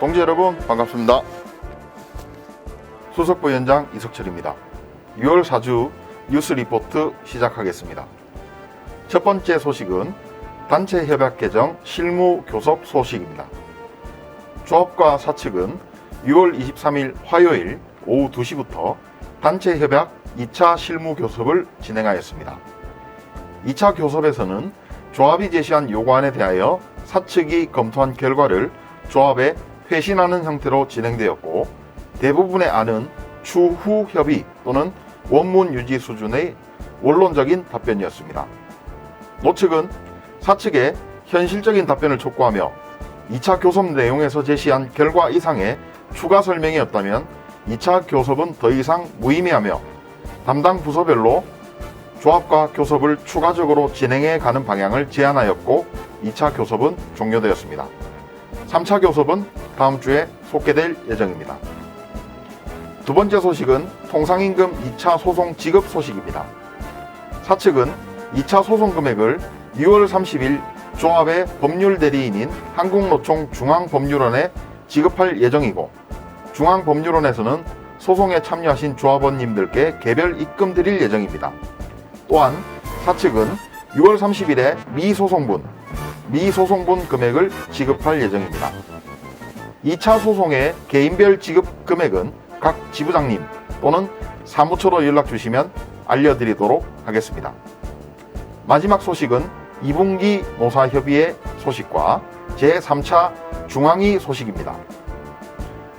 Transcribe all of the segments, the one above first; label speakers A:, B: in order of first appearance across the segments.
A: 동지 여러분 반갑습니다. 수석부 위원장 이석철입니다. 6월 4주 뉴스 리포트 시작하겠습니다. 첫 번째 소식은 단체 협약 개정 실무 교섭 소식입니다. 조합과 사측은 6월 23일 화요일 오후 2시부터 단체 협약 2차 실무 교섭을 진행하였습니다. 2차 교섭에서는 조합이 제시한 요구안에 대하여 사측이 검토한 결과를 조합에 회신하는 형태로 진행되었고 대부분의 안은 추후 협의 또는 원문 유지 수준의 원론적인 답변이었습니다. 노측은 사측에 현실적인 답변을 촉구하며 2차 교섭 내용에서 제시한 결과 이상의 추가 설명이 없다면 2차 교섭은 더 이상 무의미하며 담당 부서별로 조합과 교섭을 추가적으로 진행해 가는 방향을 제안하였고 2차 교섭은 종료되었습니다. 3차 교섭은 다음 주에 속개될 예정입니다. 두 번째 소식은 통상임금 2차 소송 지급 소식입니다. 사측은 2차 소송 금액을 6월 30일 조합의 법률 대리인인 한국노총 중앙법률원에 지급할 예정이고 중앙법률원에서는 소송에 참여하신 조합원님들께 개별 입금 드릴 예정입니다. 또한 사측은 6월 30일에 미소송분, 미소송분 금액을 지급할 예정입니다. 2차 소송의 개인별 지급 금액은 각 지부장님 또는 사무처로 연락 주시면 알려드리도록 하겠습니다. 마지막 소식은 2분기 노사협의회 소식과 제3차 중앙위 소식입니다.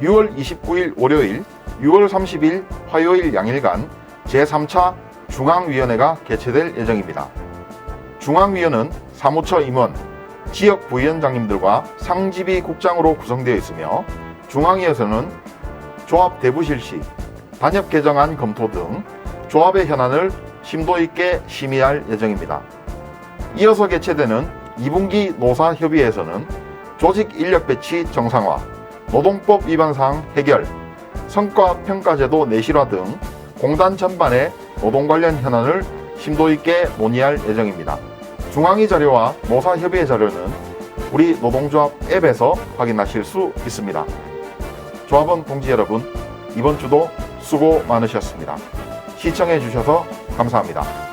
A: 6월 29일 월요일, 6월 30일 화요일 양일간 제3차 중앙위원회가 개최될 예정입니다. 중앙위원은 사무처 임원, 지역 부위원장님들과 상지비 국장으로 구성되어 있으며 중앙위에서는 조합 대부 실시, 단협 개정안 검토 등 조합의 현안을 심도 있게 심의할 예정입니다. 이어서 개최되는 2분기 노사협의회에서는 조직 인력 배치 정상화, 노동법 위반 사항 해결, 성과 평가제도 내실화 등 공단 전반의 노동 관련 현안을 심도 있게 논의할 예정입니다. 중앙위 자료와 노사협의회 자료는 우리 노동조합 앱에서 확인하실 수 있습니다. 조합원 동지 여러분, 이번 주도 수고 많으셨습니다. 시청해 주셔서 감사합니다.